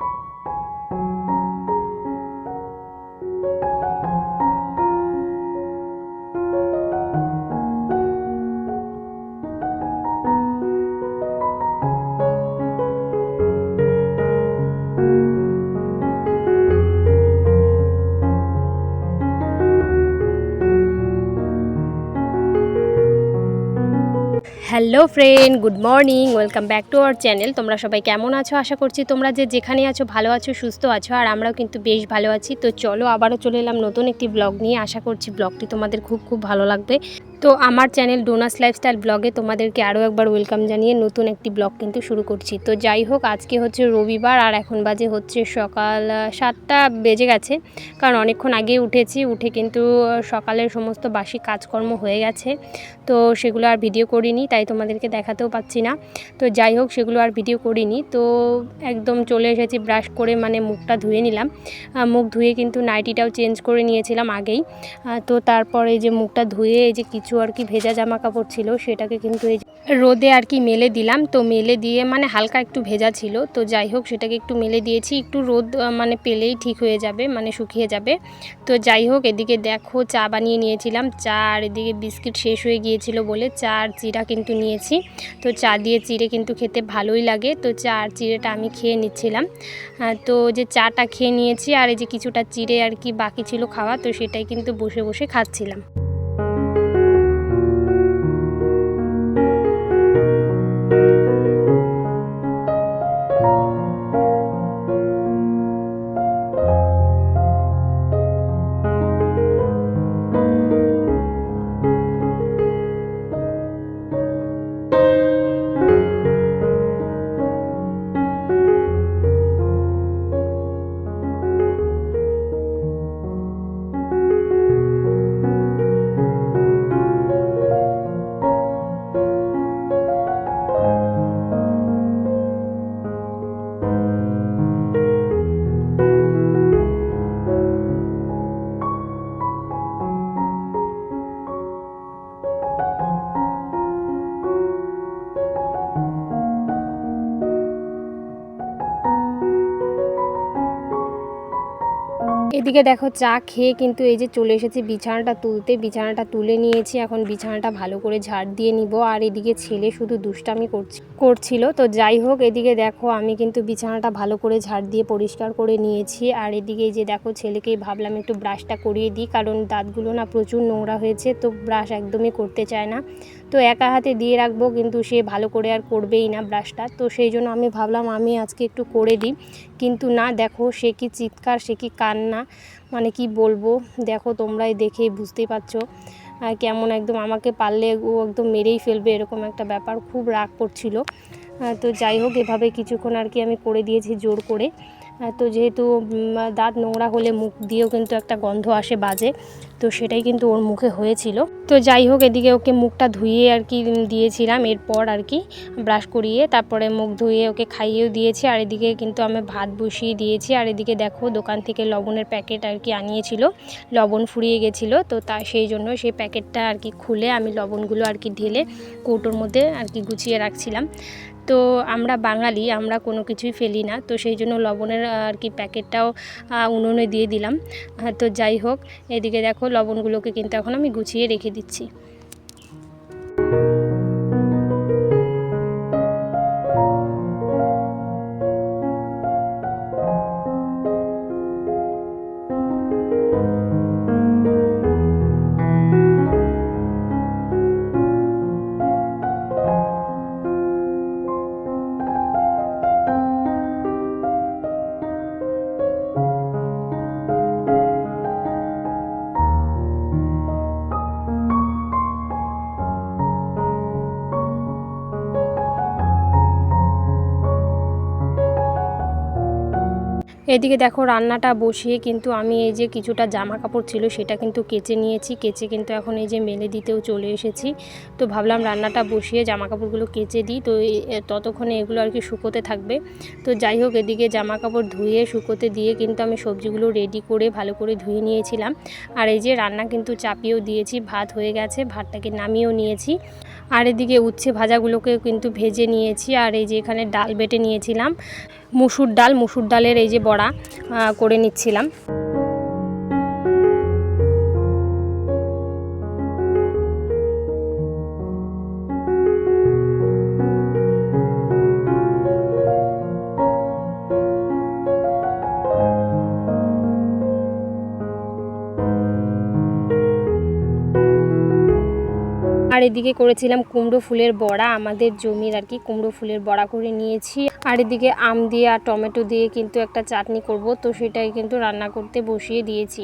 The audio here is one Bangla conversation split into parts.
thank you hello friend, good morning, welcome back to our channel. তোমরা সবাই কেমন আছো? আশা করছি তোমরা যে যেখানে আছো ভালো আছো, সুস্থ আছো, আর আমরাও কিন্তু বেশ ভালো আছি। তো চলো আবারও চলে এলাম নতুন একটি ব্লগ নিয়ে। আশা করছি ব্লগটি তোমাদের খুব খুব ভালো লাগবে। তো আমার চ্যানেল ডোনাস লাইফস্টাইল ব্লগে তোমাদেরকে আরও একবার ওয়েলকাম জানিয়ে নতুন একটি ব্লগ কিন্তু শুরু করছি। তো যাই হোক, আজকে হচ্ছে রবিবার আর এখন বাজে হচ্ছে সকাল সাতটা বেজে গেছে। কারণ অনেকক্ষণ আগে উঠেছি, উঠে কিন্তু সকালের সমস্ত বাসি কাজকর্ম হয়ে গেছে। তো সেগুলো আর ভিডিও করিনি, তাই তোমাদেরকে দেখাতেও পাচ্ছি না। তো যাই হোক, সেগুলো আর ভিডিও করিনি। তো একদম চলে এসেছি ব্রাশ করে মানে মুখটা ধুয়ে নিলাম। মুখ ধুয়ে কিন্তু নাইটিটাও চেঞ্জ করে নিয়েছিলাম আগেই। তো তারপরে যে মুখটা ধুয়ে, এই যে কিছু আর কি ভেজা জামা কাপড় ছিল, সেটাকে কিন্তু এই রোদে আর কি মেলে দিলাম। তো মেলে দিয়ে মানে হালকা একটু ভেজা ছিল। তো যাই হোক, সেটাকে একটু মেলে দিয়েছি। একটু রোদ মানে পেলেই ঠিক হয়ে যাবে মানে শুকিয়ে যাবে। তো যাই হোক, এদিকে দেখো চা বানিয়ে নিয়েছিলাম। চা আর এদিকে বিস্কিট শেষ হয়ে গিয়েছিল বলে চা আর চিরা কিন্তু নিয়েছি। তো চা দিয়ে চিড়ে কিন্তু খেতে ভালোই লাগে। তো চা আর চিড়েটা আমি খেয়ে নিচ্ছিলাম। তো যে চাটা খেয়ে নিয়েছি আর এই যে কিছুটা চিড়ে আর কি বাকি ছিল খাওয়া, তো সেটাই কিন্তু বসে বসে খাচ্ছিলাম। এদিকে দেখো চা খেয়ে কিন্তু এই যে চলে এসেছি বিছানাটা তুলতে। বিছানাটা তুলে নিয়েছি, এখন বিছানাটা ভালো করে ঝাড় দিয়ে নিব। আর এদিকে ছেলে শুধু দুষ্টামি করছি, করছিল। তো যাই হোক, এদিকে দেখো আমি কিন্তু বিছানাটা ভালো করে ঝাড় দিয়ে পরিষ্কার করে নিয়েছি। আর এদিকে যে দেখো ছেলেকে ভাবলাম একটু ব্রাশটা করিয়ে দিই, কারণ দাঁতগুলো না প্রচুর নোংরা হয়েছে, তো ব্রাশ একদমই করতে চায় না। তো একা হাতে দিয়ে রাখব, কিন্তু সে ভালো করে আর করবেই না ব্রাশটা তো সেই জন্য আমি ভাবলাম আমি আজকে একটু করে দিই। কিন্তু না, দেখো সে কি চিৎকার, সে কি কান্না মানে কি বলব? দেখো তোমরাই দেখে বুঝতেই পারছ। কেমন একদম আমাকে পারলে ও একদম মেরেই ফেলবে এরকম একটা ব্যাপার খুব রাগ করছিল। তো যাই হোক, এভাবে কিছুক্ষণ আর কি আমি করে দিয়েছি জোর করে। তো যেহেতু দাঁত নোংরা হলে মুখ দিয়েও কিন্তু একটা গন্ধ আসে বাজে, তো সেটাই কিন্তু ওর মুখে হয়েছিল। তো যাই হোক, এদিকে ওকে মুখটা ধুয়ে আর কি দিয়েছিলাম, এরপর আর কি ব্রাশ করিয়ে, তারপরে মুখ ধুয়ে ওকে খাইয়েও দিয়েছি, আর এদিকে কিন্তু আমি ভাত বসিয়ে দিয়েছি, আর এদিকে দেখো দোকান থেকে লবণের প্যাকেট আর কি আনিয়েছিল, লবণ ফুরিয়ে গেছিল, তো তা, সেই জন্য সেই প্যাকেটটা আর কি খুলে আমি লবণগুলো আর কি ঢেলে কৌটোর মধ্যে আর কি গুছিয়ে রাখছিলাম। তো আমরা বাঙালি, আমরা কোনো কিছুই ফেলি না। তো সেই জন্য লবণের আর কি প্যাকেটটাও উনুনে দিয়ে দিলাম। তো যাই হোক, এদিকে দেখো লবণগুলোকে কিন্তু এখন আমি গুছিয়ে রেখে দিচ্ছি। এদিকে দেখো রান্নাটা বসিয়ে কিন্তু আমি এই যে কিছুটা জামা কাপড় ছিল সেটা কিন্তু কেচে নিয়েছি। কেচে কিন্তু এখন এই যে মেলে দিতেও চলে এসেছি। তো ভাবলাম রান্নাটা বসিয়ে জামা কাপড়গুলো কেচে দিই। তো ততক্ষণে এগুলো আর কি শুকোতে থাকবে। তো যাই হোক এদিকে জামা কাপড় ধুয়ে শুকোতে দিয়ে কিন্তু আমি সবজিগুলো রেডি করে ভালো করে ধুয়ে নিয়েছিলাম। আর এই যে রান্না কিন্তু চাপিয়েও দিয়েছি, ভাত হয়ে গেছে, ভাতটাকে নামিয়েও নিয়েছি। আর এদিকে উচ্ছে ভাজাগুলোকে কিন্তু ভেজে নিয়েছি, আর এই যে এখানে ডাল বেটে নিয়েছিলাম। মুসুর ডাল, মুসুর ডালের এই যে বড়া করে নিচ্ছিলাম। এদিকে করেছিলাম কুমড়ো ফুলের বড়া, আমাদের জমির আর কি কুমড়ো ফুলের বড়া করে নিয়েছি। আর এদিকে আম দিয়ে আর টমেটো দিয়ে কিন্তু একটা চাটনি করব, তো সেটাই কিন্তু রান্না করতে বসিয়ে দিয়েছি।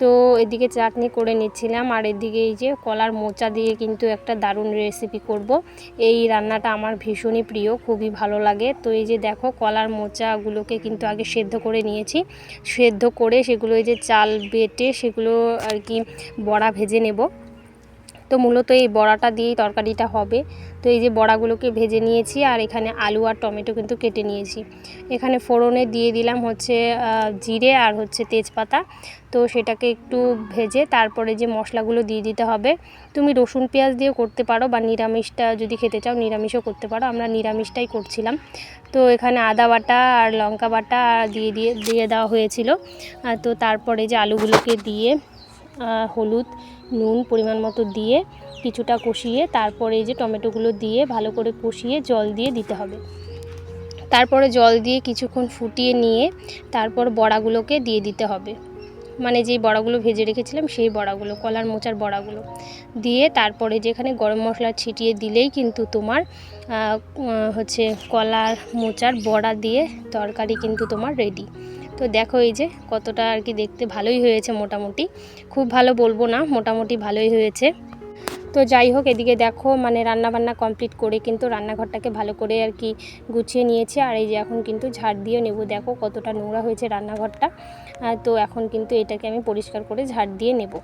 তো এদিকে চাটনি করে নিচ্ছিলাম, আর এদিকে এই যে কলার মোচা দিয়ে কিন্তু একটা দারুণ রেসিপি করব। এই রান্নাটা আমার ভীষণই প্রিয়, খুবই ভালো লাগে। তো এই যে দেখো কলার মোচাগুলোকে কিন্তু আগে সেদ্ধ করে নিয়েছি। সেদ্ধ করে সেগুলো এই যে চাল বেটে সেগুলো আর কি বড়া ভেজে নেব। তো মূলত এই বড়াটা দিয়েই তরকারিটা হবে। তো এই যে বড়াগুলোকে ভেজে নিয়েছি আর এখানে আলু আর টমেটো কিন্তু কেটে নিয়েছি। এখানে ফোড়নে দিয়ে দিলাম হচ্ছে জিরে আর হচ্ছে তেজপাতা। তো সেটাকে একটু ভেজে তারপরে যে মশলাগুলো দিয়ে দিতে হবে, তুমি রসুন পেঁয়াজ দিয়েও করতে পারো বা নিরামিষটা যদি খেতে চাও নিরামিষও করতে পারো। আমরা নিরামিষটাই করছিলাম। তো এখানে আদা বাটা আর লঙ্কা বাটা দিয়ে দিয়ে দিয়ে দেওয়া হয়েছিল। তো তারপরে যে আলুগুলোকে দিয়ে হলুদ, নুন পরিমাণ মতো দিয়ে কিছুটা কষিয়ে তারপরে এই যে টমেটোগুলো দিয়ে ভালো করে কষিয়ে জল দিয়ে দিতে হবে। তারপরে জল দিয়ে কিছুক্ষণ ফুটিয়ে নিয়ে তারপর বড়াগুলোকে দিয়ে দিতে হবে। মানে যেই বড়াগুলো ভেজে রেখেছিলাম সেই বড়াগুলো, কলার মোচার বড়াগুলো। দিয়ে তারপরে যেখানে গরম মশলা ছিটিয়ে দিলেই কিন্তু তোমার হচ্ছে কলার মোচার বড়া দিয়ে তরকারি কিন্তু তোমার রেডি তো দেখো এই যে কতটা আর কি দেখতে ভালোই হয়েছে মোটামুটি। খুব ভালো বলব না, মোটামুটি ভালোই হয়েছে। তো যাই হোক, এদিকে দেখো মানে রান্না বান্না কমপ্লিট করে কিন্তু রান্নাঘরটাকে ভালো করে আর কি গুছিয়ে নিয়েছে। আর এই যে এখন কিন্তু ঝাড় দিয়ে নেব। দেখো কতটা নোংরা হয়েছে রান্নাঘরটা। তো এখন কিন্তু এটাকে আমি পরিষ্কার করে ঝাড় দিয়ে নেব।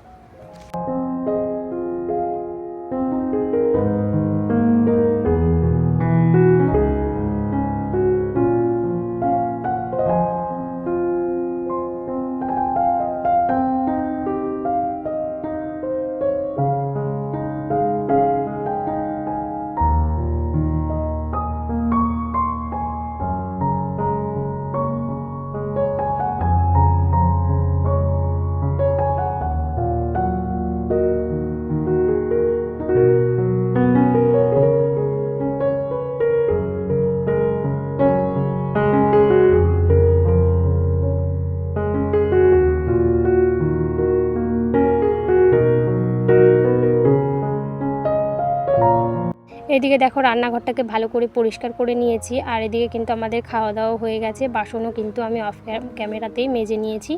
এদিকে দেখো রান্নাঘরটাকে ভালো করে পরিষ্কার করে নিয়েছি, আর এদিকে কিন্তু আমাদের খাওয়া দাওয়া হয়ে গেছে। বাসনও কিন্তু আমি অফ ক্যামেরাতেই মেজে নিয়েছি।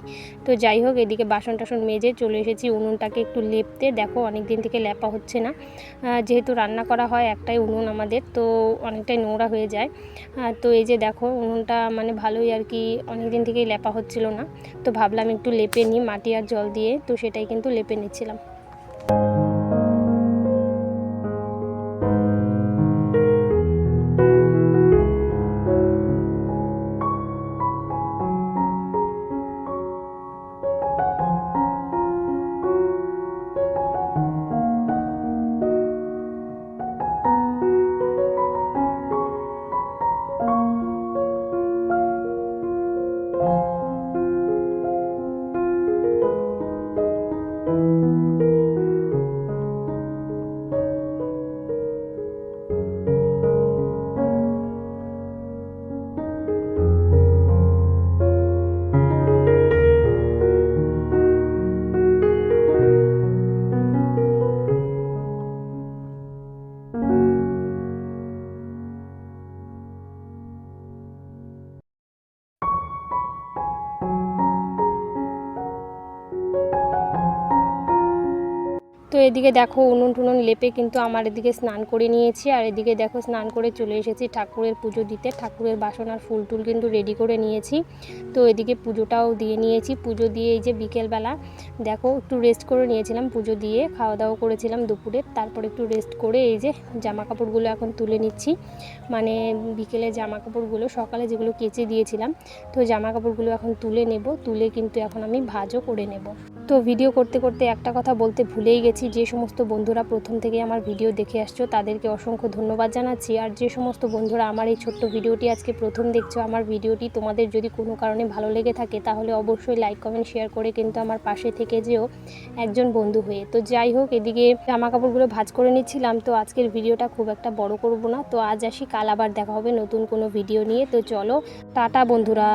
তো যাই হোক, এদিকে বাসন টাসন মেজে চলে এসেছি উনুনটাকে একটু লেপতে। দেখো অনেক দিন থেকে লেপা হচ্ছে না। যেহেতু রান্না করা হয় একটাই উনুন আমাদের, তো অনেকটাই নোংরা হয়ে যায়। তো এই যে দেখো, উনুনটা মানে ভালোই আর কি অনেক দিন থেকেই লেপা হচ্ছিল না। তো ভাবলাম একটু লেপে নিই মাটি আর জল দিয়ে, তো সেটাই কিন্তু লেপে নিচ্ছিলাম। তো এদিকে দেখো উনুন টুনুন লেপে কিন্তু আমার এদিকে স্নান করে নিয়েছি, আর এদিকে দেখো স্নান করে চলে এসেছি ঠাকুরের পুজো দিতে। ঠাকুরের বাসন আর ফুল টুল কিন্তু রেডি করে নিয়েছি। তো এদিকে পুজোটাও দিয়ে নিয়েছি। পুজো দিয়ে এই যে বিকেলবেলা দেখো একটু রেস্ট করে নিয়েছিলাম পুজো দিয়ে খাওয়া দাওয়া করেছিলাম দুপুরে। তারপর একটু রেস্ট করে এই যে জামা কাপড়গুলো এখন তুলে নিচ্ছি। মানে বিকেলে জামা কাপড়গুলো সকালে যেগুলো কেচে দিয়েছিলাম, তো জামা কাপড়গুলো এখন তুলে নেব। তুলে কিন্তু এখন আমি ভাজও করে নেব। তো ভিডিও করতে করতে একটা কথা বলতে ভুলেই গেছি। যে সমস্ত বন্ধুরা প্রথম থেকে আমার ভিডিও দেখে আসছো, তাদেরকে অসংখ্য ধন্যবাদ জানাচ্ছি। আর যে সমস্ত বন্ধুরা আমার এই ছোট্ট ভিডিওটি আজকে প্রথম দেখছ, আমার ভিডিওটি তোমাদের যদি কোনো কারণে ভালো লেগে থাকে, তাহলে অবশ্যই লাইক, কমেন্ট, শেয়ার করে কিন্তু আমার পাশে থেকে যেও একজন বন্ধু হয়ে। তো যাই হোক, এদিকে জামা কাপড়গুলো ভাজ করে নিচ্ছিলাম, তো আজকের ভিডিওটা খুব একটা বড় করব না। তো আজ আসি, কাল আবার দেখা হবে নতুন কোনো ভিডিও নিয়ে। তো চলো, টাটা বন্ধুরা।